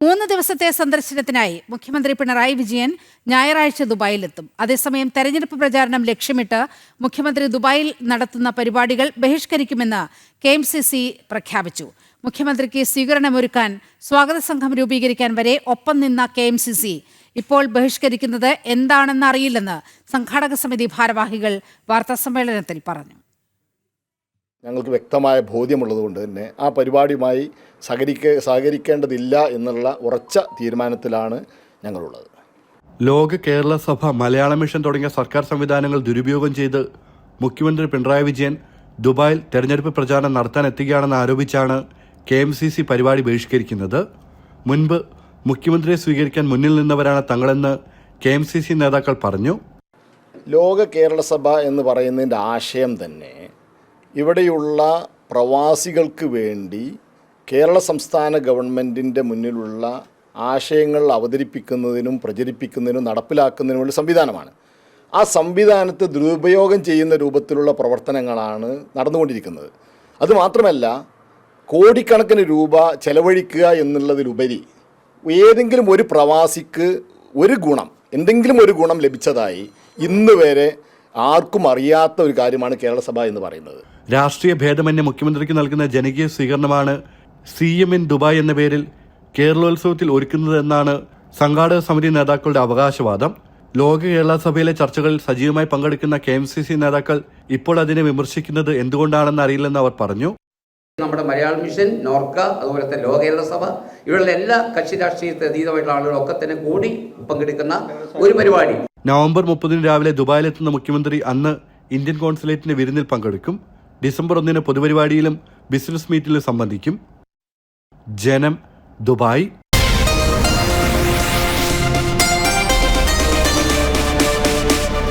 മൂന്ന് ദിവസത്തെ സന്ദർശനത്തിനായി മുഖ്യമന്ത്രി പിണറായി വിജയൻ ഞായറാഴ്ച ദുബായിലെത്തും. അതേസമയം തെരഞ്ഞെടുപ്പ് പ്രചാരണം ലക്ഷ്യമിട്ട് മുഖ്യമന്ത്രി ദുബായിൽ നടത്തുന്ന പരിപാടികൾ ബഹിഷ്കരിക്കുമെന്ന് കെ എം സി സി പ്രഖ്യാപിച്ചു. മുഖ്യമന്ത്രിക്ക് സ്വീകരണമൊരുക്കാൻ സ്വാഗത സംഘം രൂപീകരിക്കാൻ വരെ ഒപ്പം നിന്ന കെ എം സി സി ഇപ്പോൾ ബഹിഷ്കരിക്കുന്നത് എന്താണെന്ന് അറിയില്ലെന്ന് സംഘാടക സമിതി ഭാരവാഹികൾ വാർത്താസമ്മേളനത്തിൽ പറഞ്ഞു. ഞങ്ങൾക്ക് വ്യക്തമായ ബോധ്യമുള്ളതുകൊണ്ട് തന്നെ ആ പരിപാടിയുമായി സഹകരിക്ക സഹകരിക്കേണ്ടതില്ല എന്നുള്ള ഉറച്ച തീരുമാനത്തിലാണ് ഞങ്ങളുള്ളത്. ലോക കേരള സഭ മലയാള മിഷൻ തുടങ്ങിയ സർക്കാർ സംവിധാനങ്ങൾ ദുരുപയോഗം ചെയ്ത് മുഖ്യമന്ത്രി പിണറായി വിജയൻ ദുബായിൽ തെരഞ്ഞെടുപ്പ് പ്രചാരണം നടത്താൻ എത്തുകയാണെന്ന് ആരോപിച്ചാണ് കെ എം സി സി പരിപാടി ബഹിഷ്കരിക്കുന്നത്. മുൻപ് മുഖ്യമന്ത്രിയെ സ്വീകരിക്കാൻ മുന്നിൽ നിന്നവരാണ് തങ്ങളെന്ന് കെ എം സി സി നേതാക്കൾ പറഞ്ഞു. ലോക കേരള സഭ എന്ന് പറയുന്നതിന്റെ ആശയം തന്നെ ഇവിടെയുള്ള പ്രവാസികൾക്ക് വേണ്ടി കേരള സംസ്ഥാന ഗവൺമെന്റിന്റെ മുന്നിലുള്ള ആശയങ്ങൾ അവതരിപ്പിക്കുന്നതിനും പ്രചരിപ്പിക്കുന്നതിനും നടപ്പിലാക്കുന്നതിനും വേണ്ടി സംവിധാനമാണ്. ആ സംവിധാനത്തെ ദുരുപയോഗം ചെയ്യുന്ന രൂപത്തിലുള്ള പ്രവർത്തനങ്ങളാണ് നടന്നുകൊണ്ടിരിക്കുന്നത്. അതുമാത്രമല്ല കോടിക്കണക്കിന് രൂപ ചെലവഴിക്കുക എന്നുള്ളതിലുപരി ഏതെങ്കിലും ഒരു പ്രവാസിക്ക് ഒരു ഗുണം എന്തെങ്കിലും ഒരു ഗുണം ലഭിച്ചതായി ഇന്ന് വരെ ആർക്കും അറിയാത്ത ഒരു കാര്യമാണ് കേരളസഭ എന്ന് പറയുന്നത്. രാഷ്ട്രീയ ഭേദമന്യേ മുഖ്യമന്ത്രിക്ക് നൽകുന്ന ജനകീയ സ്വീകരണമാണ് സി എം ഇൻ ദുബായ് എന്ന പേരിൽ കേരളോത്സവത്തിൽ ഒരുക്കുന്നതെന്നാണ് സംഘാടക സമിതി നേതാക്കളുടെ അവകാശവാദം. ലോക കേരള സഭയിലെ ചർച്ചകളിൽ സജീവമായി പങ്കെടുക്കുന്ന കെ എം സി സി നേതാക്കൾ ഇപ്പോൾ അതിനെ വിമർശിക്കുന്നത് എന്തുകൊണ്ടാണെന്ന് അറിയില്ലെന്ന് അവർ പറഞ്ഞു. നമ്മുടെ മലയാളം മിഷൻ നോർക്ക അതുപോലെ തന്നെ ലോക കേരള സഭ ഇവരുടെ എല്ലാ കക്ഷി രാഷ്ട്രീയത്തെ അതീതമായിട്ടുള്ള ആളുകളൊക്കെ തന്നെ കൂടി പങ്കെടുക്കുന്ന ഒരു പരിപാടി. നവംബർ മുപ്പതിന് രാവിലെ ദുബായിലെത്തുന്ന മുഖ്യമന്ത്രി അന്ന് ഇന്ത്യൻ കോൺസുലേറ്റിന്റെ വിരുന്നിൽ പങ്കെടുക്കും. ഡിസംബർ ഒന്നിന് പൊതുപരിപാടിയിലും ബിസിനസ് മീറ്റിലും സംബന്ധിക്കും. ജനം ദുബായ്